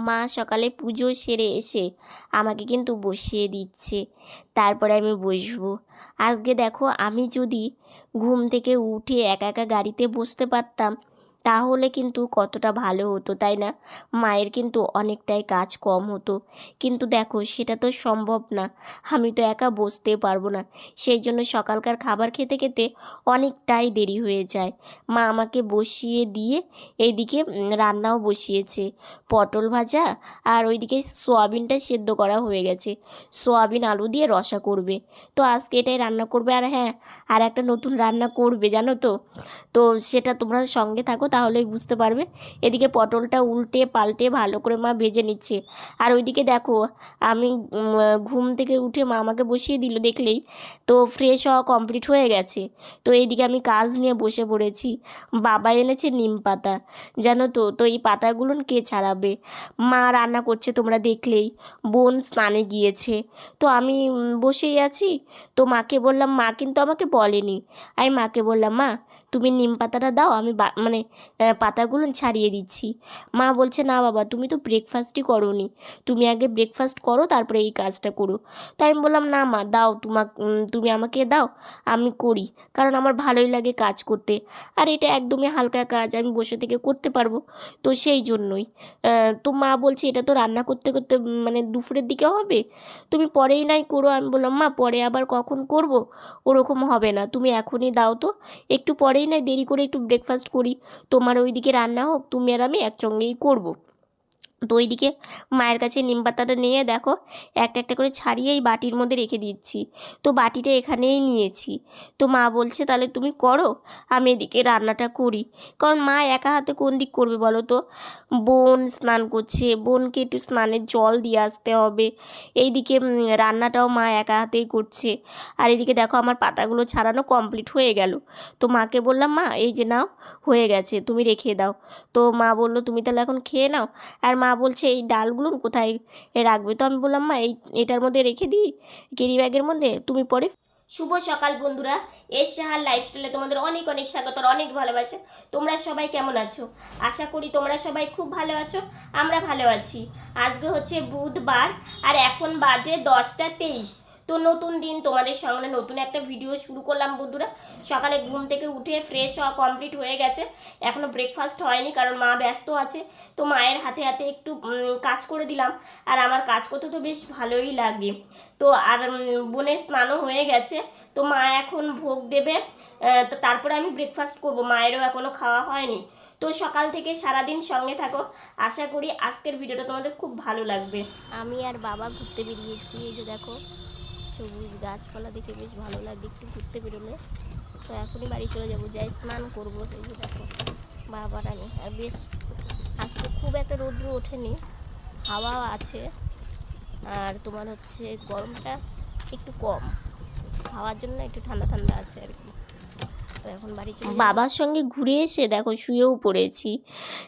মা সকালে পুজো সেরে এসে আমাকে কিন্তু বসিয়ে দিচ্ছে। তারপরে আমি বসবো। আজকে দেখো আমি যদি ঘুম থেকে উঠে একা একা গাড়িতে বসতে পারতাম তাহলে কিন্তু কতটা ভালো হতো, তাই না? মায়ের কিন্তু অনেকটাই কাজ কম হতো। কিন্তু দেখো, সেটা তো সম্ভব না। আমি তো একা বসতে পারব না। সেই জন্য সকালকার খাবার খেতে খেতে অনেকটাই দেরি হয়ে যায়। মা আমাকে বসিয়ে দিয়ে এইদিকে রান্নাও বসিয়েছে। পটল ভাজা আর ওইদিকে সোয়াবিনটা সেদ্ধ করা হয়ে গেছে। সোয়াবিন, আলু দিয়ে রসা করবে। তো আজকে এটাই রান্না করবে। আর হ্যাঁ আর একটা নতুন রান্না করবে, জানো তো? তো সেটা তোমরা সঙ্গে থাকো। তাহলেই বুঝতে পারবে। এদিকে পটলটা উল্টে পাল্টে ভালো করে মা ভেজে নিচ্ছে। আর ওইদিকে দেখো, আমি ঘুম থেকে উঠে মা আমাকে বসিয়ে দিল দেখলেই। তো ফ্রেশ হওয়া কমপ্লিট হয়ে গেছে। তো এইদিকে আমি কাজ নিয়ে বসে পড়েছি। বাবা এনেছে নিম পাতা। জানো তো তো এই পাতাগুলো কে ছাড়াবে? মা রান্না করছে তোমরা দেখলেই। বোন স্নানে গিয়েছে। তো আমি বসেই আছি। তো মাকে বললাম, মা কিন্তু আমাকে বলেনি। আমি মাকে বললাম, মা তুমি নিম পাতাটা দাও, আমি মানে পাতাগুলো ছাড়িয়ে দিচ্ছি। মা বলছে, না বাবা, তুমি তো ব্রেকফাস্টই করোনি। তুমি আগে ব্রেকফাস্ট করো, তারপরে এই কাজটা করো। তাই আমি বললাম, না মা, দাও তোমা তুমি আমাকে দাও, আমি করি, কারণ আমার ভালোই লাগে কাজ করতে। আর এটা একদমই হালকা কাজ, আমি বসে থেকে করতে পারব। তো সেই জন্যই। তো মা বলছে, এটা তো রান্না করতে করতে মানে দুপুরের দিকে হবে। তুমি পরেই নাই করো। আমি বললাম, মা, পরে আবার কখন করব? ওরকম হবে না। তুমি এখনই দাও তো। একটু পরেই নাই দেরি করে একটু ব্রেকফাস্ট করি। তোমার ওইদিকে রান্না হোক, তুমি আর আমি একসঙ্গেই করব। তো ওইদিকে মায়ের কাছে নিম পাতাটা নিয়ে দেখো, একটা একটা করে ছাড়িয়ে এই বাটির মধ্যে রেখে দিচ্ছি। তো বাটিটা এখানেই নিয়েছি। তো মা বলছে, তাহলে তুমি করো, আমি এদিকে রান্নাটা করি। কারণ মা একা হাতে কোন দিক করবে বলো তো? বোন স্নান করছে, বোনকে একটু স্নানের জল দিয়ে আসতে হবে। এইদিকে রান্নাটাও মা একা হাতেই করছে। আর এদিকে দেখো, আমার পাতাগুলো ছাড়ানো কমপ্লিট হয়ে গেল। তো মাকে বললাম, মা, এই যে নাও, হয়ে গেছে, তুমি রেখে দাও। তো মা বলল, তুমি তাহলে এখন খেয়ে নাও। আর মা বলছে, এই ডালগুলো কোথায় রাখবে? তো আমি বললাম, মা, এই, এটার মধ্যে রেখে দিই, কেরি ব্যাগের মধ্যে, তুমি পরে শুভ সকাল বন্ধুরা, এস সাহার লাইফস্টাইলে তোমাদের অনেক অনেক স্বাগত অনেক ভালোবাসা। তোমরা সবাই কেমন আছো? আশা করি তোমরা সবাই খুব ভালো আছো, আমরা ভালো আছি। আজকে হচ্ছে বুধবার, আর এখন বাজে দশটা তেইশ। তো নতুন দিন। তোমাদের সঙ্গে নতুন একটা ভিডিও শুরু করলাম বন্ধুরা। সকালে ঘুম থেকে উঠে ফ্রেশ হওয়া কমপ্লিট হয়ে গেছে। এখনও ব্রেকফাস্ট হয়নি কারণ মা ব্যস্ত আছে। তো মায়ের হাতে হাতে একটু কাজ করে দিলাম। আর আমার কাজ করতে তো বেশ ভালোই লাগে। তো আর বোনের স্নানও হয়ে গেছে। তো মা এখন ভোগ দেবে। তো তারপরে আমি ব্রেকফাস্ট করব। মায়েরও এখনও খাওয়া হয়নি। তো সকাল থেকে সারাদিন সঙ্গে থাকো। আশা করি আজকের ভিডিওটা তোমাদের খুব ভালো লাগবে। আমি আর বাবা ঘুরতে বেরিয়েছি। এই যে দেখো সবুজ গাছপালা দেখে বেশ ভালো লাগে একটু ঘুরতে বেরোলে। তো এখনই বাড়ি চলে যাব, যাই স্নান করব সেই দেখো বাবার আমি আর বেশ, আজকে খুব একটা রৌদ্র ওঠেনি হাওয়া আছে। আর তোমার হচ্ছে গরমটা একটু কম, হাওয়ার জন্য একটু ঠান্ডা ঠান্ডা আছে আর কি। বাবার সঙ্গে ঘুরে এসে দেখো শুয়েও পড়েছি।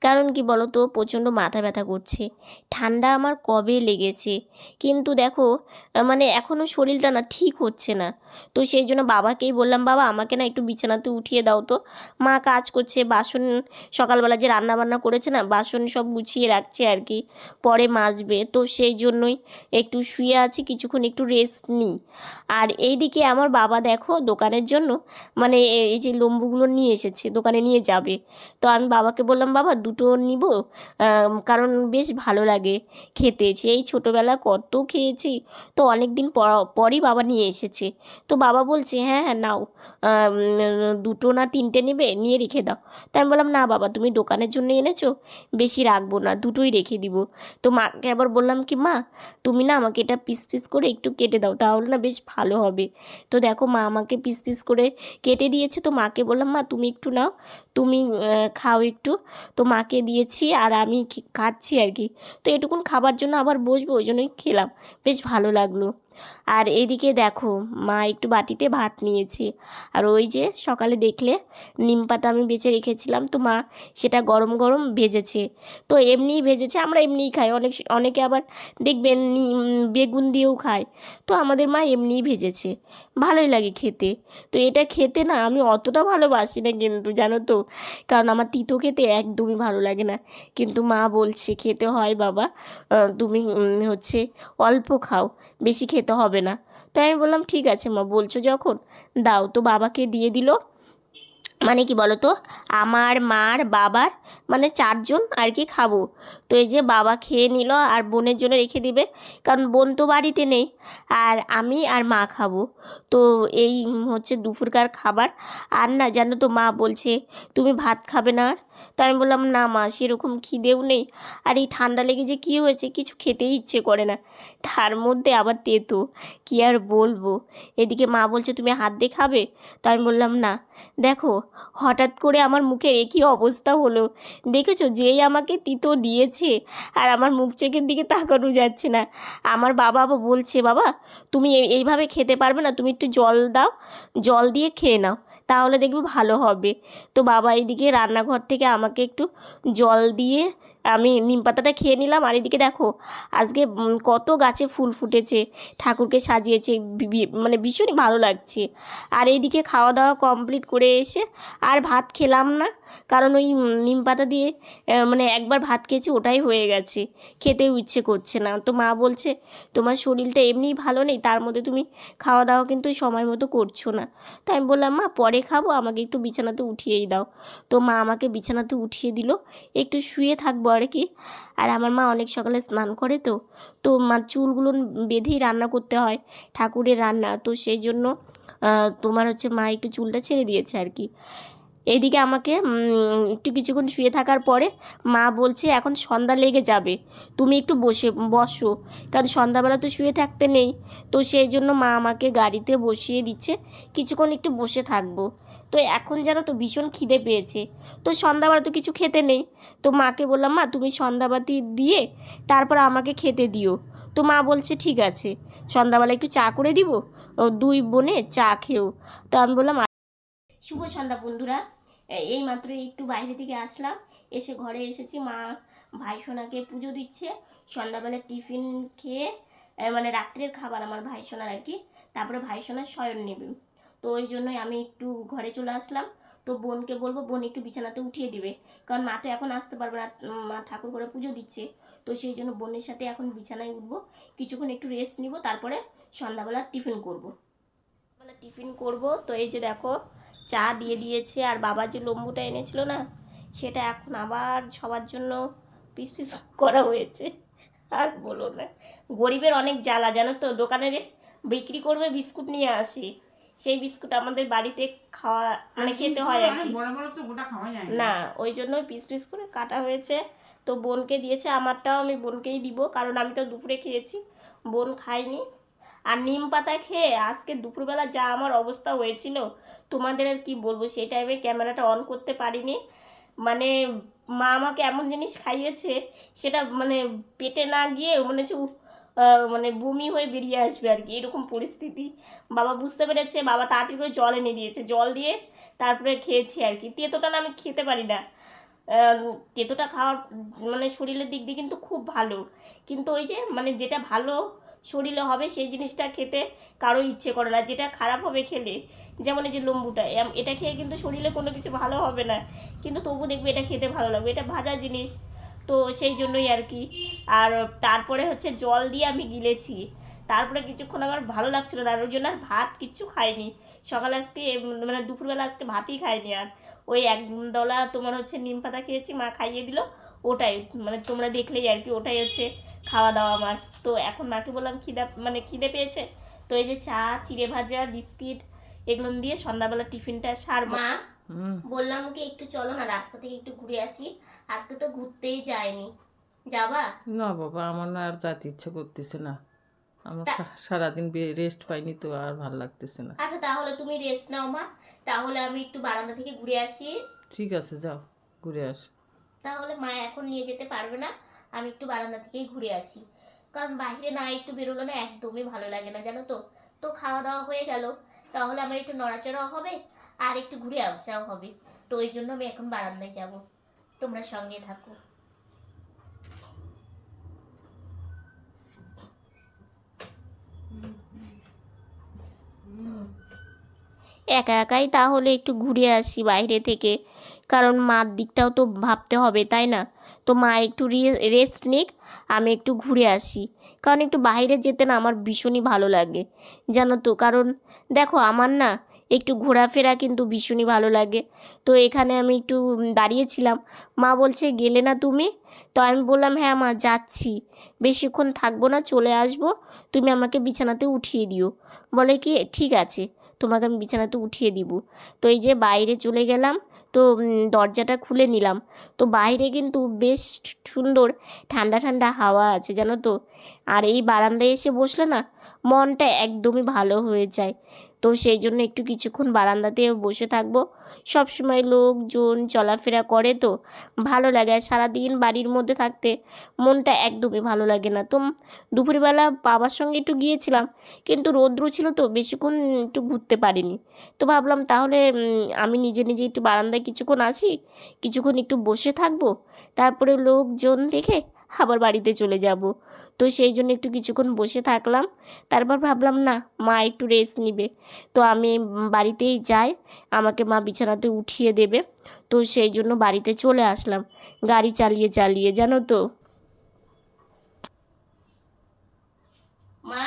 কারণ কি বলো তো প্রচণ্ড মাথা ব্যথা করছে। ঠান্ডা আমার কবে লেগেছে? কিন্তু দেখো মানে এখনও শরীরটা না ঠিক হচ্ছে না। তো সেই জন্য বাবাকেই বললাম, বাবা, আমাকে না একটু বিছানাতে উঠিয়ে দাও তো। মা কাজ করছে, বাসন, সকালবেলা যে রান্না বান্না করেছে না, বাসন সব গুছিয়ে রাখছে আর কি। পরে মাজবে। তো সেই জন্যই একটু শুয়ে আছি, কিছুক্ষণ একটু রেস্ট নিই। আর এইদিকে আমার বাবা দেখো, দোকানের জন্য মানে এই যে লম্বুগুলো নিয়ে এসেছে, দোকানে নিয়ে যাবে। তো আমি বাবাকে বললাম, বাবা, দুটো নিব? কারণ বেশ ভালো লাগে খেতে। সেই ছোটোবেলা কত খেয়েছি, তো অনেক দিন পর- পরই বাবা নিয়ে এসেছে। তো বাবা বলছে হ্যাঁ হ্যাঁ নাও। দুটো না তিনটে নেবে, নিয়ে রেখে দাও। তাই আমি বললাম, না বাবা, তুমি দোকানের জন্য এনেছো, বেশি রাখব না, দুটোই রেখে দিব। তো মাকে আবার বললাম কি, মা, তুমি না আমাকে এটা পিস পিস করে একটু কেটে দাও, তাহলে না বেশ ভালো হবে। তো দেখো, মা আমাকে পিস পিস করে কেটে দিয়েছে তো মাকে বললাম, মা, তুমি একটু নাও। তুমি খাও একটু। তো মাকে দিয়েছি আর আমি খাচ্ছি আর কি। তো এটুকুন খাবার জন্য আবার বসবো, ওই জন্যই খেলাম। বেশ ভালো লাগল। আর এদিকে দেখো, মা একটু বাটিতে ভাত নিয়েছে। আর ওই যে সকালে দেখলে নিম পাতা আমি বেছে রেখেছিলাম, তো মা সেটা গরম গরম ভেজেছে। তো এমনিই ভেজেছে, আমরা এমনিই খাই। অনেক অনেকে আবার দেখবেন বেগুন দিয়েও খায়। তো আমাদের মা এমনিই ভেজেছে। ভালোই লাগে খেতে। তো এটা খেতে না আমি অতটা ভালোবাসি না কিন্তু, জানো তো? কারণ আমার তিতো খেতে একদমই ভালো লাগে না। কিন্তু মা বলছে, খেতে হয় বাবা তুমি হচ্ছে অল্প খাও। বেশি খেতে হবে না। তাই আমি বললাম, ঠিক আছে মা, বলছো যখন, দাও। তো বাবাকে দিয়ে দিল। মানে কি বলো তো আমার মার বাবার মানে চারজন আর কি খাব। তো এই যে বাবা খেয়ে নিল আর বোনের জন্য রেখে দিবে, কারণ বোন তো বাড়িতে নেই। আর আমি আর মা খাব। তো এই হচ্ছে দুপুরকার খাবার। আর না, জানো তো মা বলছে, তুমি ভাত খাবে না আর? তো আমি বললাম, না মা, সেরকম খিদেও নেই। আর এই ঠান্ডা লেগে যে কী হয়েছে, কিছু খেতেই ইচ্ছে করে না। তার মধ্যে আবার তেতো। কী আর বলব? এদিকে মা বলছে, তুমি হাত দিয়ে খাবে? তো আমি বললাম, না। দেখো, হঠাৎ করে আমার মুখের একই অবস্থা হলো। দেখেছ, যেই আমাকে তিতো দিয়েছে, আর আমার মুখ চেকের দিকে তাকানো যাচ্ছে না। আমার বাবা বলছে, বাবা, তুমি এইভাবে খেতে পারবে না। তুমি একটু জল দাও। জল দিয়ে খেয়ে নাও। তাহলে দেখবে ভালো হবে। তো বাবা এইদিকে রান্নাঘর থেকে আমাকে একটু জল দিয়ে আমি নিম পাতাটা খেয়ে নিলাম। আর এদিকে দেখো, আজকে কত গাছে ফুল ফুটেছে। ঠাকুরকে সাজিয়েছে মানে ভীষণই ভালো লাগছে। আর এইদিকে খাওয়া দাওয়া কমপ্লিট করে এসে আর ভাত খেলাম না। কারণ ওই নিম পাতা দিয়ে মানে একবার ভাত খেয়েছি, ওটাই হয়ে গেছে। খেতেও ইচ্ছে করছে না। তো মা বলছে, তোমার শরীরটা এমনিই ভালো নেই, তার মধ্যে তুমি খাওয়া দাওয়া কিন্তু সময় মতো করছ না। তাই আমি বললাম, মা, পরে খাব, আমাকে একটু বিছানাতে উঠিয়েই দাও। তো মা আমাকে বিছানাতে উঠিয়ে দিল। একটু শুয়ে থাকব আর কি? আর আমার মা অনেক সকালে স্নান করে তো তো মা চুলগুলো বেঁধেই রান্না করতে হয়, ঠাকুরের রান্না। তো সেই জন্য তোমার হচ্ছে মা একটু চুলটা ছেড়ে দিয়েছে আর কি। এইদিকে আমাকে একটু কিছুক্ষণ শুয়ে থাকার পরে মা বলছে, এখন সন্ধ্যা লেগে যাবে, তুমি একটু বসে, বসো। কারণ সন্ধ্যাবেলা তো শুয়ে থাকতে নেই, তো সেই জন্য মা আমাকে গাড়িতে বসিয়ে দিচ্ছে, কিছুক্ষণ একটু বসে থাকব। তো এখন যেন তো ভীষণ খিদে পেয়েছে। তো সন্ধ্যাবেলা তো কিছু খেতে নেই। তো মাকে বললাম, মা, তুমি সন্ধ্যাবাতি দিয়ে তারপর আমাকে খেতে দিও। তো মা বলছে, ঠিক আছে, সন্ধ্যাবেলা একটু চা করে দিব দুই বোনে চা খেও। তো আমি বললাম শুভ সন্ধ্যা বন্ধুরা। এই মাত্র একটু বাইরে থেকে আসলাম। এসে ঘরে এসেছি। মা, ভাই সোনাকে পুজো দিচ্ছে। সন্ধ্যাবেলা টিফিন খেয়ে মানে রাত্রের খাবার আমার ভাই সোনার আর কি। তারপরে ভাই সোনার শয়ন নেবে। তো ওই জন্যই আমি একটু ঘরে চলে আসলাম। তো বোনকে বলব, বোন একটু বিছানাতে উঠিয়ে দিবে। কারণ মা তো এখন আসতে পারবে না মা ঠাকুর করে পুজো দিচ্ছে। তো সেই জন্য বোনের সাথে এখন বিছানায় উঠবো। কিছুক্ষণ একটু রেস্ট নিব, তারপরে সন্ধ্যাবেলা টিফিন করব। বেলা টিফিন করব। তো এই যে দেখো, চা দিয়ে দিয়েছে। আর বাবা যে লম্বুটা এনেছিল না, সেটা এখন আবার সবার জন্য পিস পিস করা হয়েছে। আর বলো না, গরিবের অনেক জ্বালা, জানো তো? দোকানে বিক্রি করবে, বিস্কুট নিয়ে আসি। সেই বিস্কুট আমাদের বাড়িতে খাওয়া মানে খেতে হয় আর কি। বড় বড় তো গোটা খাওয়া যায় না। ওই জন্যই পিস পিস করে কাটা হয়েছে। তো বোনকে দিয়েছে আমারটাও আমি বোনকেই দিব কারণ আমি তো দুপুরে খেয়েছি বোন খাইনি আর নিম পাতা খেয়ে আজকে দুপুরবেলা যা আমার অবস্থা হয়েছিল তোমাদের আর কি বলব সেই টাইমে ক্যামেরাটা অন করতে পারিনি। মানে মা আমাকে এমন জিনিস খাইয়েছে সেটা মানে পেটে না গিয়ে মনে হচ্ছে মানে বমি হয়ে বেরিয়ে আসবে আর কি। এরকম পরিস্থিতি। বাবা বুঝতে পেরেছে, বাবা তাড়াতাড়ি করে জল এনে দিয়েছে। জল দিয়ে তারপরে খেয়েছি আর কি। তেতোটা না আমি খেতে পারি না। তেতোটা খাওয়ার মানে শরীরের দিক দিয়ে কিন্তু খুব ভালো। কিন্তু ওই যে মানে যেটা ভালো শরীরে হবে সেই জিনিসটা খেতে কারও ইচ্ছে করে না। যেটা খারাপ হবে খেলে, যেমন এই যে লম্বুটা এটা খেয়ে কিন্তু শরীরে কোনো কিছু ভালো হবে না। কিন্তু তবু দেখবে এটা খেতে ভালো লাগবে। এটা ভাজা জিনিস। তো সেই জন্যই আর কি। আর তারপরে হচ্ছে জল দিয়ে আমি গিলেছি। তারপরে কিছুক্ষণ আমার ভালো লাগছিল না, আর ওই জন্য আর ভাত কিচ্ছু খাইনি। সকালে আজকে মানে দুপুরবেলা আজকে ভাতই খাইনি আর। ওই এক দলা তোমার হচ্ছে নিম পাতা খেয়েছি, মা খাইয়ে দিল। ওটাই মানে তোমরা দেখলেই আর কি, ওটাই হচ্ছে খাওয়া দাওয়া আমার। তো এখন মাকে বললাম, খিদা মানে খিদে পেয়েছে। তো এই যে চা, চিড়ে ভাজা, বিস্কিট, এগুলো দিয়ে সন্ধ্যাবেলা টিফিনটা সার মা বললাম কি একটু চলো না রাস্তা থেকে একটু ঘুরে আসি। আজকে তো ঘুরতেই যায়নি। যাবা? না বাবা আমার না আর যাতে ইচ্ছে করতেছে না। আমার সারাদিন রেস্ট পাইনি তো আর ভালো লাগতেছে না। আচ্ছা তাহলে তুমি রেস্ট নাও মা। তাহলে আমি একটু বারান্দা থেকে ঘুরে আসি। ঠিক আছে যাও ঘুরে আস। তাহলে মা এখন নিয়ে যেতে পারবে না। আমি একটু বারান্দা থেকেই ঘুরে আসি। কারণ বাইরে না একটু বেরোলে না একদমই ভালো লাগে না জানো তো? তো খাওয়া দাওয়া হয়ে গেল। তাহলে আমার একটু নড়াচড়াও হবে। আর একটু ঘুরে আসাও হবে। তো ওই জন্য আমি এখন বারান্দায় যাব। তোমরা সঙ্গে থাকো। একা একাই তাহলে একটু ঘুরে আসি বাইরে থেকে। কারণ মার দিকটাও তো ভাবতে হবে, তাই না? তো মা একটু রেস্ট নিক, আমি একটু ঘুরে আসি। কারণ একটু বাইরে যেতে না আমার ভীষণই ভালো লাগে, জানো তো? কারণ দেখো, আমার না একটু ঘোরাফেরা কিন্তু ভীষণই ভালো লাগে। তো এখানে আমি একটু দাঁড়িয়েছিলাম। মা বলছে, গেলে না তুমি? তো আমি বললাম হ্যাঁ মা, যাচ্ছি। বেশিক্ষণ থাকব না, চলে আসব। তুমি আমাকে বিছানাতে উঠিয়ে দিও। বলে কি, ঠিক আছে, তোমাকে আমি বিছানাতে উঠিয়ে দিব। তো এই যে বাইরে চলে গেলাম, তো দরজাটা খুলে নিলাম। তো বাইরে কিন্তু বেশ সুন্দর ঠান্ডা ঠান্ডা হাওয়া আছে, জানো তো। আর এই বারান্দায় এসে বসলে না, মনটা একদমই ভালো হয়ে যায়। তো সেই জন্য একটু কিছুক্ষণ বারান্দাতে বসে থাকব। সবসময় লোকজন চলাফেরা করে তো, ভালো লাগে আর সারাদিন বাড়ির মধ্যে থাকতে মনটা একদমই ভালো লাগে না। তো দুপুরবেলা বাবার সঙ্গে একটু গিয়েছিলাম, কিন্তু রৌদ্র ছিল তো, বেশিক্ষণ একটু ঘুরতে পারিনি। তো ভাবলাম তাহলে আমি নিজে নিজে একটু বারান্দায় কিছুক্ষণ আসি, কিছুক্ষণ একটু বসে থাকব, তারপরে লোকজন দেখে আবার বাড়িতে চলে যাব। তো সেই জন্য একটু কিছুক্ষণ বসে থাকলাম। তারপর ভাবলাম না মা একটু রেস্ট নিবে। তো আমি বাড়িতেই যাই আমাকে মা বিছানাতে উঠিয়ে দেবে। তো সেই জন্য বাড়িতে চলে আসলাম। গাড়ি চালিয়ে চালিয়ে জানো তো। মা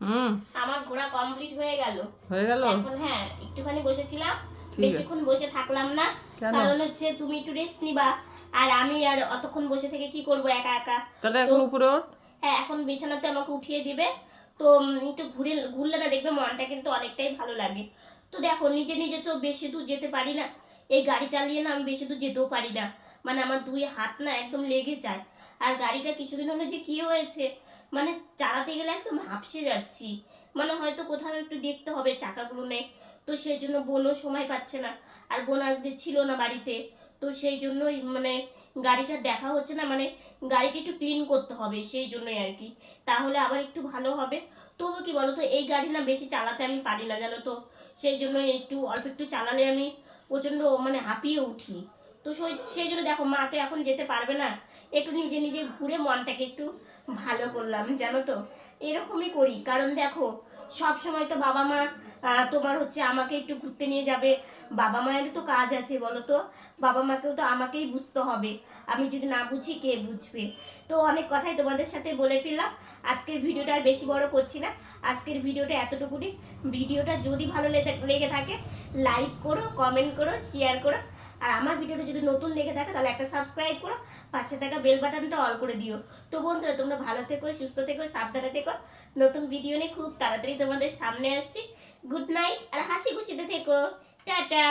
হুম। আমার ঘোরা কমপ্লিট হয়ে গেল। হয়ে গেল? এখন হ্যাঁ একটুখানি বসেছিলাম। বেশিক্ষণ বসে থাকলাম না। কারণ হচ্ছে তুমি একটু রেস্ট নিবা। আর আমি আর অতক্ষণ বসে থেকে কি করব একা একা? তাহলে এখন উপরে ওঠ। হ্যাঁ এখন বিছানাতে আমাকে উঠিয়ে দিবে। তো একটু ঘুরে ঘুরলে না দেখবে, মনটা কিন্তু অনেকটাই ভালো লাগে। তো দেখো, নিজে নিজে তো বেশি দূর যেতে পারি না। এই গাড়ি চালিয়ে না আমি বেশি দূর যেতেও পারি না। মানে আমার দুই হাত না একদম লেগে যায়। আর গাড়িটা কিছুদিন হলে যে কি হয়েছে? মানে চালাতে গেলে একদম হাঁপসে যাচ্ছি। মানে হয়তো কোথাও একটু দেখতে হবে চাকাগুলো নেই। তো সেই জন্য বোনও সময় পাচ্ছে না। আর বোন আজকে ছিল না বাড়িতে। তো সেই জন্যই মানে গাড়িটা দেখা হচ্ছে না মানে গাড়িটা একটু ক্লিন করতে হবে সেই জন্যই আর কি। তাহলে আবার একটু ভালো হবে। তবু কি বলো তো এই গাড়ি না বেশি চালাতে আমি পারি না, জানো তো? সেই জন্য একটু, অল্প একটু চালালে আমি প্রচণ্ড মানে হাঁপিয়ে উঠি। তো সেই- সেই জন্য দেখো, মা তো এখন যেতে পারবে না। একটু নিজে নিজে ঘুরে মনটাকে একটু ভালো করলাম, জানো তো? এরকমই করি। কারণ দেখো সব সময় তো বাবা মা তোমার হচ্ছে আমাকে একটু ঘুরতে নিয়ে যাবে। বাবা মায়ের তো কাজ আছে, বলো তো। বাবা মাকেও তো আমাকেই বুঝতে হবে। আমি যদি না বুঝি, কে বুঝবে? তো অনেক কথাই তোমাদের সাথে বলে ফেললাম। আজকের ভিডিওটা আর বেশি বড় করছি না। আজকের ভিডিওটা এতটুকুনি। ভিডিওটা যদি ভালো লেগে- লেগে থাকে লাইক করো কমেন্ট করো শেয়ার করো। আর আমার ভিডিওটা যদি নতুন লেগে থাকে, তাহলে একটা সাবস্ক্রাইব করো। পাশে থাকা বেল বাটনটা অল করে দিও। তো বন্ধুরা, তোমরা ভালো থেকো, সুস্থ থেকো, সাবধানে থেকো। নতুন ভিডিও নিয়ে খুব তাড়াতাড়ি তোমাদের সামনে আসছি। গুড নাইট আর হাসি খুশিতে থেকো। টাটা!